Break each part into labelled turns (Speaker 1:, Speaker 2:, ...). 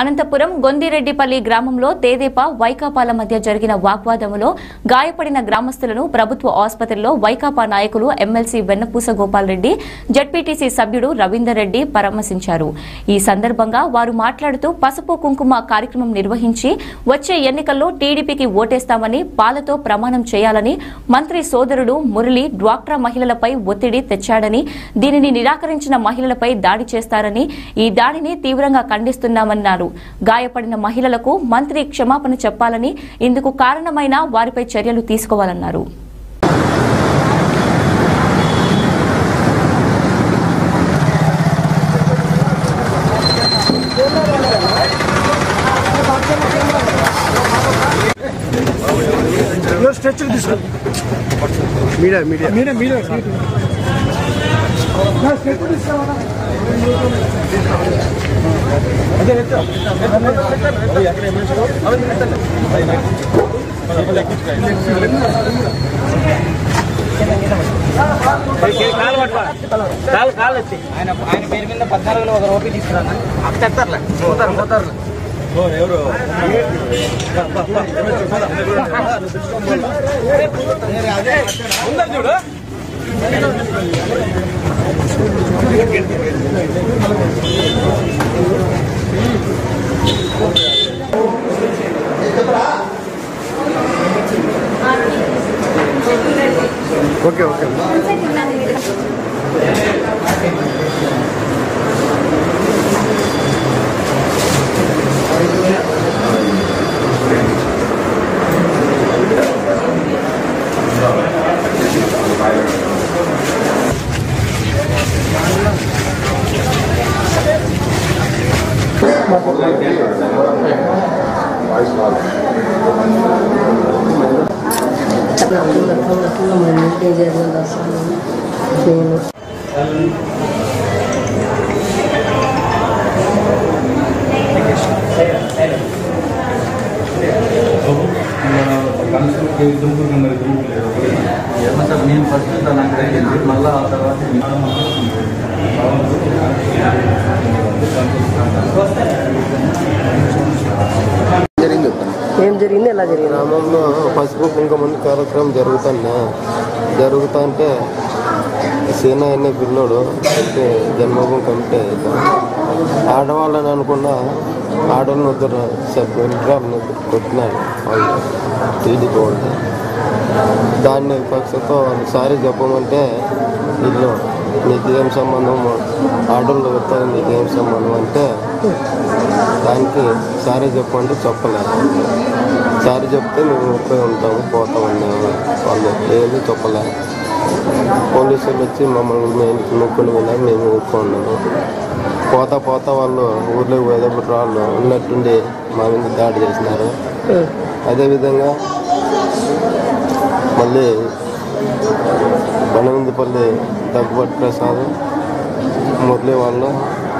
Speaker 1: అనంతపురం గొందిరెడ్డిపల్లి గ్రామంలో తేదేపా వైకాపాల మధ్య జరిగిన వాగ్వాదంలో గాయపడిన గ్రామస్తులను ప్రభుత్వ ఆసుపత్రిలో వైకాపా నాయకులు ఎమ్మెల్సీ వెన్నపూస గోపాల్ రెడ్డి జడ్పీటీసీ సభ్యుడు రవీందర్ రెడ్డి పరామర్శించారు. ఈ సందర్భంగా వారు మాట్లాడుతూ పసుపు కుంకుమ కార్యక్రమం నిర్వహించి వచ్చే ఎన్నికల్లో టీడీపీకి ఓటేస్తామని పాలతో ప్రమాణం చేయాలని మంత్రి సోదరుడు మురళి డ్వాక్రా మహిళలపై ఒత్తిడి తెచ్చాడని దీనిని నిరాకరించిన మహిళలపై దాడి చేస్తారని ఈ దాడిని తీవ్రంగా ఖండిస్తున్నామన్నారు. గాయపడిన మహిళలకు మంత్రి క్షమాపణ చెప్పాలని ఇందుకు కారణమైన వారిపై చర్యలు తీసుకోవాలన్నారు.
Speaker 2: స్ట్రెచర్ తీసుకో.
Speaker 3: Media media.
Speaker 2: Media media. నా స్ట్రెచర్ తీసుకోవాలా అదే
Speaker 4: కాలు కాలు వచ్చి ఆయన ఆయన పేరు మీద పద్నాలుగులో ఒక రూపాయి తీసుకురాను తెస్తారులే పోతారు పోతారు చూడు
Speaker 3: ఓకే ఓకే
Speaker 5: ఏమో సార్ నేను ఫస్ట్ నాకు తగ్గింది మళ్ళీ ఆ తర్వాత
Speaker 3: జరిగింది చెప్పండి
Speaker 6: ఏం జరిగింది ఎలా జరిగింది?
Speaker 3: గ్రామంలో పసుపు కుంకుమ కార్యక్రమం జరుగుతున్నా జరుగుతుంటే సేన అనే పిల్లోడు అయితే జన్మభూమి కమిటీ అయితే ఆడవాళ్ళని అనుకున్న ఆడవాళ్ళని వద్దరు సభ్యులని కొట్టినాడు వాళ్ళు టీడీపీ వాళ్ళు దాన్ని పక్షతో సారీ చెప్పమంటే వీళ్ళు నీకేం సంబంధం? ఆడవాళ్ళు వస్తారు నీకేం సంబంధం? అంటే దానికి సారీ చెప్పమంటే చెప్పలేదు సారీ చెప్తే మేము ఊరికే ఉంటాము పోతామని వాళ్ళు ఏమీ చెప్పలేదు పోలీసులు వచ్చి మమ్మల్ని మేము నొక్కుని వెళ్ళాము మేము ఊరుకున్నాము పోతా పోతా వాళ్ళు ఊర్లోకి పోయేటప్పుడు వాళ్ళు ఉన్నట్టుండి మా మీద దాడి చేసినారు. అదేవిధంగా మళ్ళీ బనవిందుపల్లి దగ్గుబట్టి ప్రసాద్ మురళి వాళ్ళు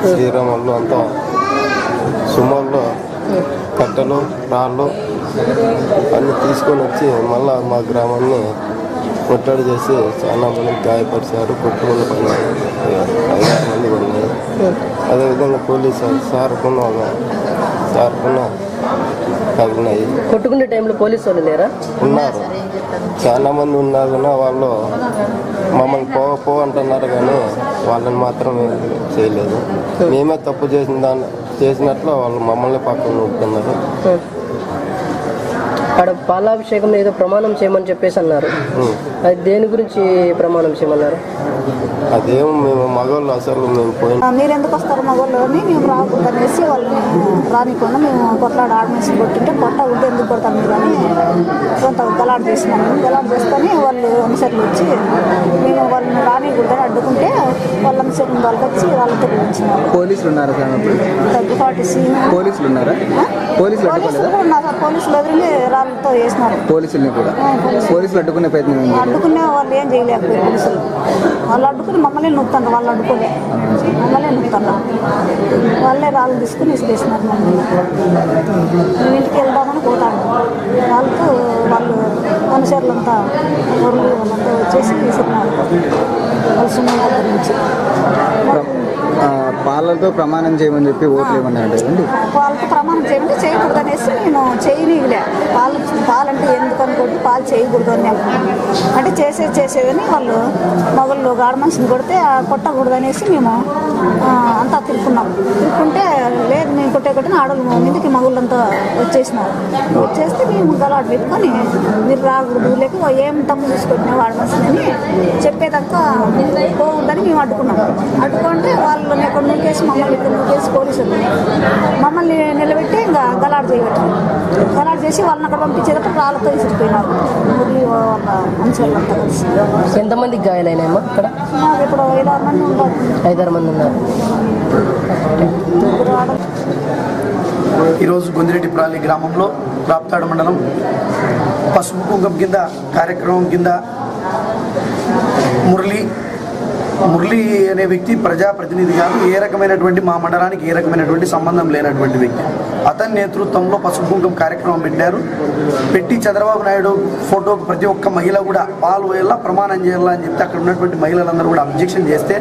Speaker 3: శ్రీరామ్ వాళ్ళు అంతా సుమారులో కట్టెలు రాళ్ళు అన్నీ తీసుకొని వచ్చి మళ్ళా మా గ్రామాన్ని ముట్టడి చేసి చాలా మంది గాయపరిచారు కుటుంబాల పైన ఐదారు మంది ఉన్నాయి అదేవిధంగా పోలీసు సార్కున్న సార్కున్న తగిలినాయి
Speaker 6: కొట్టుకునే టైంలో పోలీసు వాళ్ళు లేరా?
Speaker 3: ఉన్నారు. చాలా మంది ఉన్నారు కానీ వాళ్ళు మమ్మల్ని పో పో అంటున్నారు కానీ వాళ్ళని మాత్రం చేయలేదు. మేమే తప్పు చేసిన దాన్ని చేసినట్లు వాళ్ళు మమ్మల్ని పక్కన ఉంటున్నారు
Speaker 6: అక్కడ పాలాభిషేకం ఏదో ప్రమాణం చేయమని చెప్పేసి అన్నారు.
Speaker 3: ఉం.
Speaker 6: అది దేని గురించి ప్రమాణం చేయమన్నారు?
Speaker 3: అదేం మేము మగవాళ్ళు అసలు మేము పోయిన
Speaker 7: మీరు ఎందుకు వస్తారు మగవాళ్ళు అని మేము రాకూడదు అనేసి వాళ్ళని రానికుండా మేము కొట్లాడ ఆడమేసి కొట్టింటే కొట్ట ఉంటే ఎందుకు కొడతాం మీరు అని కొంత గలాట్ చేసినాము. గలాట్ చేస్తేనే వాళ్ళు అనుసరులు వచ్చి మేము వాళ్ళని రానికూడదని వాళ్ళ వాళ్ళకి వచ్చి వాళ్ళతో వచ్చినారు
Speaker 4: పోలీసులు ఉన్నారు సార్ అప్పుడు?
Speaker 7: దగ్గుపాటి సీన్
Speaker 4: పోలీసులు ఉన్నారా పోలీసులు
Speaker 7: పోలీసులు
Speaker 4: అడ్డుకోలేదా?
Speaker 7: కూడా ఉన్నారు పోలీసులు ఎదురుగా రాళ్ళతో వేసినారు.
Speaker 4: పోలీసుల్ని కూడా?
Speaker 7: పోలీసులు.
Speaker 4: అడ్డుకునే ప్రయత్నం ఏం చేయలేదు.
Speaker 7: అడ్డుకునే వాళ్ళు ఏం చేయలేకపోయారు పోలీసులు. వాళ్ళు అడ్డుకుని మమ్మల్ని నొక్కుతారు వాళ్ళు అడ్డుకోలే మమ్మల్ని నొక్కుతారు వాళ్ళే రాళ్ళు తీసుకుని ఇసుకేసినారు మమ్మల్ని. మేము ఇంటికి వెళ్దామని పోతాము వాళ్ళకు వాళ్ళు అనుచరులంతా ఊర్లు వాళ్ళంతా వచ్చేసి విసిరినారు
Speaker 2: పాలతో ప్రమాణం చేయమని చెప్పి ఓట్లు ఇవ్వండి అండి
Speaker 7: ప్రమాణం చేయమంటే చేయకూడదు అనేసి నేను చేయనీయలే. పాలు పాలంటే ఎందుకు అనుకోండి పాలు చేయకూడదు అని అంటే చేసేది చేసేదని వాళ్ళు మొగళ్ళు గాడ మనిషిని కొడితే కొట్టకూడదు అనేసి మేము అంతా తిరుక్కున్నాం. తిరుక్కుంటే మేము కొట్టే కొట్టిన ఆడలు మీదకి మగుళ్ళంతా వచ్చేసినారు. వచ్చేస్తే మేము గలాడు పెట్టుకొని మీరు రాకూడదు లేక ఏం తప్పు చూసుకొట్టినా వాడ మనిషిని చెప్పేదాకా పోవద్దని మేము అడ్డుకున్నాం. అడ్డుకుంటే వాళ్ళు ఎక్కడ నూకేసి మమ్మల్ని ఇక్కడ నూకేసి పోలీసులు మమ్మల్ని నిలబెట్టి ఇంకా గలాడ్ చేయబెట్టారు. గలాడ్ చేసి వాళ్ళని అక్కడ పంపించేటప్పుడు రాళ్ళతో విసిరిపోయినారు మురళి వాళ్ళ అంశాలంతా కలిసి.
Speaker 6: ఎంతమందికి గాయాలైనాయమ్మా ఇక్కడ
Speaker 7: మాకు ఇప్పుడు ఐదారు మంది ఉంటారు
Speaker 6: ఐదారు మంది ఉన్నారు.
Speaker 8: ఈరోజు గొందిరెడ్డిప్రాలి గ్రామంలో రాప్తాడు మండలం పసుపు కుంకం కింద కార్యక్రమం కింద మురళి మురళి అనే వ్యక్తి ప్రజాప్రతినిధి కాదు ఏ రకమైనటువంటి మా మండలానికి ఏ రకమైనటువంటి సంబంధం లేనటువంటి వ్యక్తి. అతని నేతృత్వంలో పసుపు కుంకుమ కార్యక్రమం పెట్టారు. పెట్టి చంద్రబాబు నాయుడు ఫోటోకు ప్రతి ఒక్క మహిళ కూడా పాలు వేయాలా ప్రమాణం చేయాలా అని చెప్తే అక్కడ ఉన్నటువంటి మహిళలందరూ కూడా అబ్జెక్షన్ చేస్తే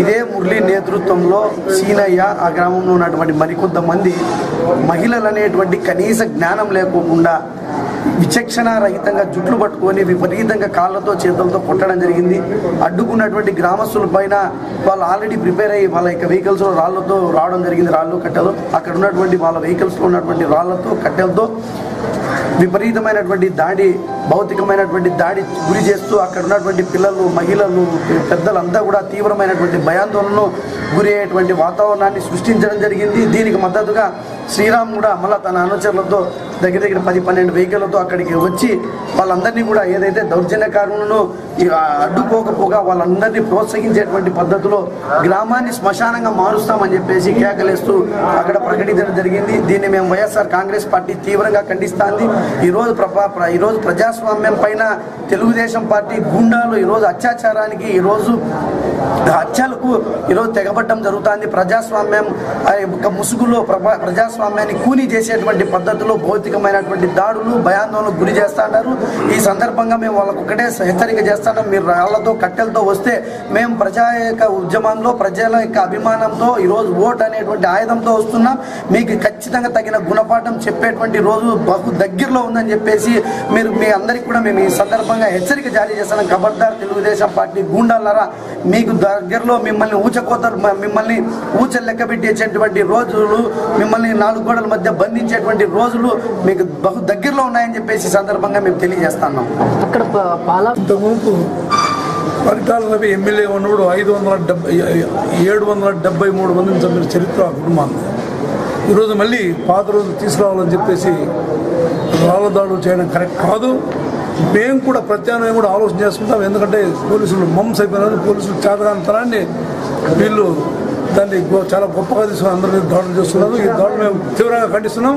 Speaker 8: ఇదే మురళి నేతృత్వంలో సీనయ్య ఆ గ్రామంలో ఉన్నటువంటి మరికొంతమంది మహిళలు అనేటువంటి కనీస జ్ఞానం లేకోకుండా విచక్షణ రహితంగా జుట్లు పట్టుకొని విపరీతంగా కాళ్ళతో చేతులతో కొట్టడం జరిగింది. అడ్డుకున్నటువంటి గ్రామస్తుల పైన వాళ్ళు ఆల్రెడీ ప్రిపేర్ అయ్యి వాళ్ళ యొక్క వెహికల్స్లో రాళ్ళతో రావడం జరిగింది రాళ్ళు కట్టెలు. అక్కడ ఉన్నటువంటి వాళ్ళ వెహికల్స్లో ఉన్నటువంటి రాళ్ళతో కట్టెలతో విపరీతమైనటువంటి దాడి భౌతికమైనటువంటి దాడి గురి చేస్తూ అక్కడ ఉన్నటువంటి పిల్లలు మహిళలు పెద్దలంతా కూడా తీవ్రమైనటువంటి భయాందోళనను గురి అయ్యేటువంటి వాతావరణాన్ని సృష్టించడం జరిగింది. దీనికి మద్దతుగా శ్రీరామ్ కూడా మళ్ళీ తన అనుచరులతో దగ్గర దగ్గర పది పన్నెండు వెహికల్తో అక్కడికి వచ్చి వాళ్ళందరినీ కూడా ఏదైతే దౌర్జన్యకారులను అడ్డుకోకపోగా వాళ్ళందరినీ ప్రోత్సహించేటువంటి పద్ధతిలో గ్రామాన్ని శ్మశానంగా మారుస్తామని చెప్పేసి కేకలేస్తూ అక్కడ ప్రకటించడం జరిగింది. దీన్ని మేము వైఎస్ఆర్ కాంగ్రెస్ పార్టీ తీవ్రంగా ఖండిస్తాంది. ఈరోజు ప్రభా ప్ర- ఈరోజు ప్రజాస్వామ్యం పైన తెలుగుదేశం పార్టీ గుండాలు ఈరోజు అత్యాచారానికి ఈరోజు హత్యలకు ఈరోజు తెగబడ్డం జరుగుతుంది. ప్రజాస్వామ్యం ముసుగులో ప్రజాస్వామ్యాన్ని కూని చేసేటువంటి పద్ధతిలో భౌతికమైనటువంటి దాడులు భయాందోళనకు గురి చేస్తా ఈ సందర్భంగా మేము వాళ్ళకు ఒకటే హెచ్చరిక చేస్తాం మీరు రాళ్ళతో కట్టెలతో వస్తే మేము ప్రజా యొక్క ఉద్యమంలో ప్రజల యొక్క అభిమానంతో ఈరోజు ఓట్ అనేటువంటి ఆయుధంతో వస్తున్నాం. మీకు ఖచ్చితంగా తగిన గుణపాఠం చెప్పేటువంటి రోజు బహు దగ్గరలో ఉందని చెప్పేసి మీరు మీ అందరికీ కూడా మేము ఈ సందర్భంగా హెచ్చరిక జారీ చేస్తున్నాం. ఖబర్దార్ తెలుగుదేశం పార్టీ గూండాలరా మీకు దగ్గరలో మిమ్మల్ని ఊచకోతలు మిమ్మల్ని ఊచలు లెక్క పెట్టేటువంటి రోజులు మిమ్మల్ని నాలుగు గోడల మధ్య బంధించేటువంటి రోజులు మీకు బహు దగ్గరలో ఉన్నాయని చెప్పేసి ఈ సందర్భంగా మేము తెలియజేస్తున్నాం.
Speaker 6: అక్కడ పాల?
Speaker 2: ఎమ్మెల్యే ఉన్నప్పుడు ఐదు వందల డెబ్బై ఏడు వందల డెబ్బై మూడు మందిని చంపిన చరిత్ర ఆ కుటుంబాన్ని ఈరోజు మళ్ళీ పాత రోజులు తీసుకురావాలని చెప్పేసి రాళ్ళ దాడులు చేయడం కరెక్ట్ కాదు. మేము కూడా ప్రత్యామ్నాయం కూడా ఆలోచన చేసుకుంటాం. ఎందుకంటే పోలీసులు మమ్స్ అయిపోయినారు. పోలీసులు చేతగానితనాన్ని వీళ్ళు దాన్ని చాలా గొప్పగా తీసుకుని అందరి మీద దాడులు చేస్తున్నారు. ఈ దాడులు మేము తీవ్రంగా ఖండిస్తున్నాం.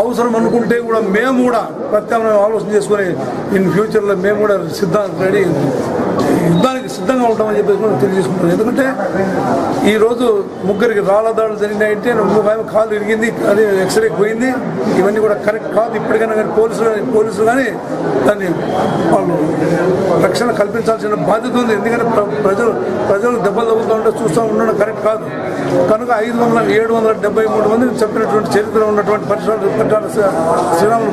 Speaker 2: అవసరం అనుకుంటే కూడా మేము కూడా ప్రత్యామ్నాయం ఆలోచన చేసుకుని ఇన్ ఫ్యూచర్లో మేము కూడా సిద్ధాంతం రెడీ యుద్ధానికి సిద్ధంగా ఉంటామని చెప్పేసి మనం తెలియజేసుకుంటాం. ఎందుకంటే ఈ రోజు ముగ్గురికి రాళ్ళ దాడులు జరిగినాయంటే ఇంకొక ఆమె కాలు ఇరిగింది అది ఎక్స్రే పోయింది ఇవన్నీ కూడా కరెక్ట్ కాదు. ఇప్పటికైనా కానీ పోలీసులు కానీ పోలీసులు కానీ దాన్ని వాళ్ళు రక్షణ కల్పించాల్సిన బాధ్యత ఉంది. ఎందుకంటే ప్రజలు ప్రజలు దెబ్బలు తగ్గుతూ ఉంటే చూస్తూ ఉండడం కరెక్ట్ కాదు. కనుక ఐదు వందల ఏడు వందల డెబ్బై మూడు మంది చెప్పినటువంటి చరిత్ర ఉన్నటువంటి పరిసరాలు శ్రీరాములు